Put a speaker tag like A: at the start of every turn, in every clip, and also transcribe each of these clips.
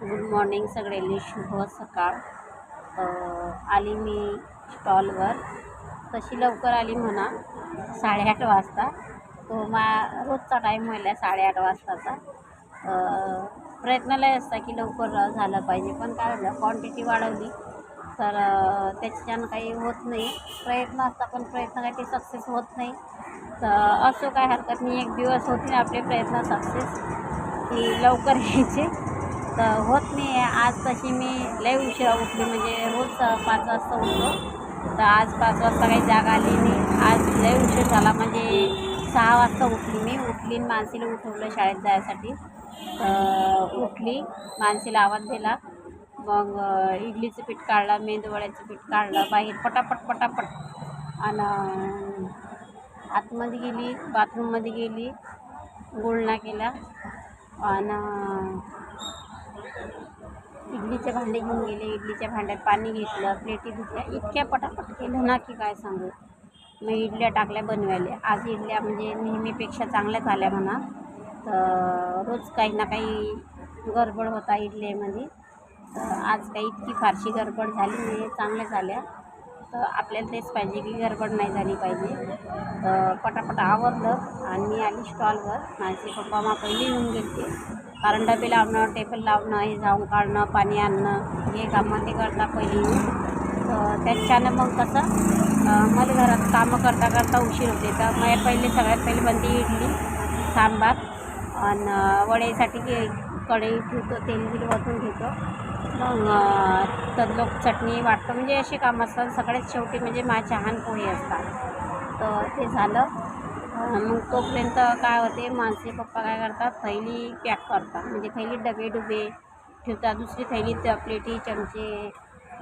A: Good morning सगळ्यांनी शुभ सकाळ. आली मी स्टॉलवर. तशी लवकर आली म्हणा साडेआठ वाजता. तो मा रोजचा टाईम व्हायला साडेआठ वाजताचा. प्रयत्नालय असता की लवकर झालं पाहिजे पण काय झालं क्वांटिटी वाढवली. तर त्याच्यानं काही होत नाही. प्रयत्न असता पण प्रयत्न काही ते सक्सेस होत नाही. तर असो काय हरकत नाही. एक दिवस होतील आपले प्रयत्न सक्सेस की लवकर यायचे. तर होत नाही आज तशी मी लय उशिरा उठली म्हणजे रोज पाच वाजता उठतो तर आज पाच वाजता काही जागा आली नाही. आज लय उशीर झाला म्हणजे सहा वाजता उठली मी. उठली आणि मानसीला उठवलं शाळेत जायसाठी. तर उठली मानसीला आवाज दिला. मग इडलीचं पीठ काढलं मेंदूवड्याचं पीठ काढलं बाहेर पटापट पटापट. आणि आतमध्ये गेली बाथरूममध्ये गेली गुळणा केला आणि इडलीचे भांडे घेऊन गेले इडलीच्या भांड्यात पाणी घेतलं प्लेटी धुतल्या इतक्या पटापट केलं ना की काय सांगू. मग इडल्या टाकल्या बनवायला. आज इडल्या म्हणजे नेहमीपेक्षा चांगल्या झाल्या म्हणा. तर रोज काही ना काही गडबड होता इडलीमध्ये. आज काही इतकी फारशी गडबड झाली नाही चांगल्या झाल्या. फक्त आपल्याला तेच पाहिजे की गडबड नाही झाली पाहिजे. तर पटापट आवरलं आणि मी आली स्टॉलवर. माझे पप्पा मा पहिले येऊन गेले कारण डबे लावणं टेबल लावणं हे जाऊन काढणं पाणी आणणं हे कामं ते करता पहिले येऊन. त्याच्यानं मग कसं मला घरात कामं करता करता उशीर होते. तर मग पहिले सगळ्यात पहिले बनते इडली सांबार. आणि वड्यासाठी की कढई ठेवतो तेल बिल वतून ठेवतो मग तर लोक चटणी वाटतं. म्हणजे असे काम असतात. सगळ्यात शेवटी म्हणजे मा चहान पोहे असतात. तर ते झालं. मग तोपर्यंत काय होते? माणसे पप्पा काय करतात? थैली पॅक करतात. म्हणजे थैली डबे डुबे ठेवतात. दुसरी थैली त्या प्लेटी चमचे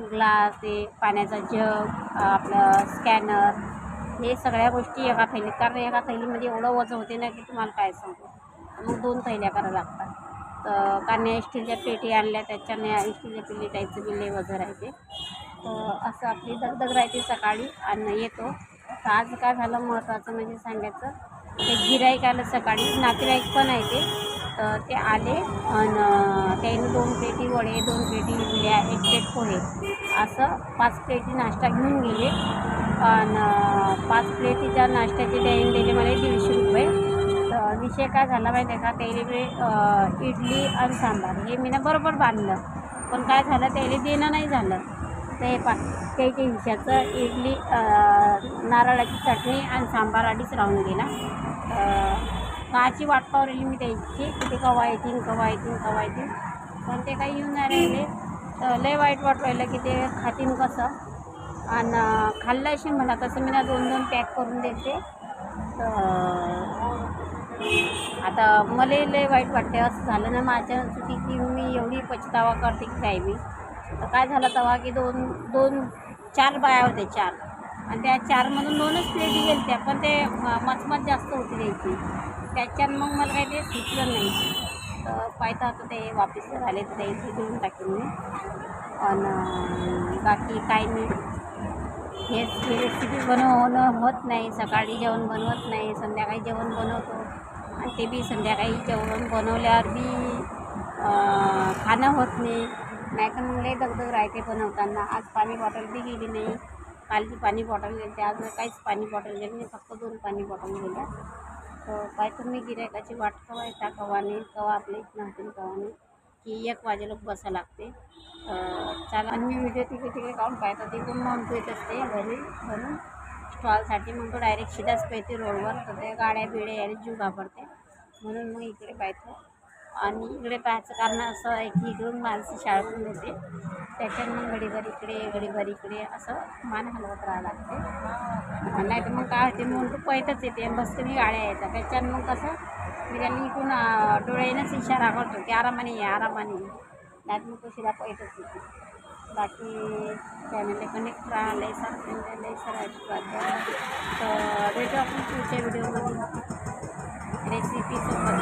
A: ग्लास ते पाण्याचा जग आपलं स्कॅनर हे सगळ्या गोष्टी एका थैलीत. कारण एका थैलीमध्ये एवढं वजन होते ना की तुम्हाला काय सांगू? मग दोन थैल्या कराव्या लागतात. तर कारण स्टीलच्या पेटी आणल्या त्याच्याने स्टीलच्या पिल्ली टाईपचं बिल्ले वजन राहते तर असं आपली दगदग राहते सकाळी आणि येतो. तर आज काय झालं महत्त्वाचं म्हणजे सांगायचं ते गिराईक आलं सकाळी नातेवाईक पण आहे ते. तर ते आले आणि त्याने दोन पेटी वडे दोन पेटी इडल्या एक प्लेट पोहे. असं पाच प्लेटी नाश्ता घेऊन गेले. आणि पाच प्लेटीच्या नाश्त्याचे त्याने दिले मला दीडशे रुपये. विषय काय झाला माहिती आहे का? त्याला मी इडली आणि सांबार हे मी ना बरोबर बांधलं. पण काय झालं त्याला देणं नाही झालं. ते पा त्याच्या हिशाचं इडली नारळाची चटणी आणि सांबार अडीच राहून गेला. काची वाट पावलेली राहिली मी त्याची. की ते कवा येतील कवा येतील कवा येतील पण ते काही येऊन नाही राहिले. तर लय वाईट वाट राहिलं की ते खातीन कसं? आणि खाल्लं असेल म्हणा तसं मी ना दोन दोन पॅक करून देते. तर आता मला लय वाईट वाटते असं झालं ना माझ्या चुकी की मी एवढी पछतावा करते की काय मी. तर काय झालं तेव्हा की दोन दोन चार बाया होत्या चार. आणि त्या चारमधून दोनच प्लेटी गेलत्या पण ते म- मचमच जास्त होती द्यायची त्याच्यानं मग मला काही ते सुचलं नाही. तर पाहता आता ते वापस झाले तर त्याची देऊन टाकेन मी. आणि बाकी काही नाही हेच रेसिपी बनवणं होत नाही. सकाळी जेवण बनवत नाही संध्याकाळी जेवण बनवतो. ते बी संध्याकाळी जेवण बनवल्यावर बी खाणं होत नाही. नाही तर मग लई दगदग राहते बनवताना. आज पाणी बॉटल बी गेली नाही. कालची पाणी बॉटल गेली आज काहीच पाणी बॉटल गेली नाही. फक्त दोन पाणी बॉटल गेल्या. तर काय तुम्ही गिरायकाची वाट कवा येता कवा नाही कवा आपल्या इथं होतील कवाने? नाही की एक वाजे लोक बसा लागते. चाल चला. आणि मी व्हिडिओ तिकडे तिकडे काढून पाहतो तिकडून मग येत असते घरी म्हणून स्टॉलसाठी मग तो डायरेक्ट शिदाच पेते रोडवर तर ते गाड्या बिड्या यायला जीव घाबरते. म्हणून मग इकडे पाहतो. आणि इकडे पाहायचं कारण असं आहे की इकडून माणसं शाळेतून येते. त्याच्यात मग घडीभर इकडे घडीभर इकडे असं मान हलवत राहावं लागते. नाही तर मग काय होते मग तू पैतच येते आणि मी गाड्या यायचा त्याच्यात मग कसं मी त्यांनी इकडून डोळ्यानेच इशारा करतो की आरामाने ये आरामाने ये. नाही मग तो पैतच येते बाकी चॅनलला कनेक्ट राहा लय सर लय सर तर भेटू आपण पुढच्या व्हिडिओमध्ये रेसिपीसोबत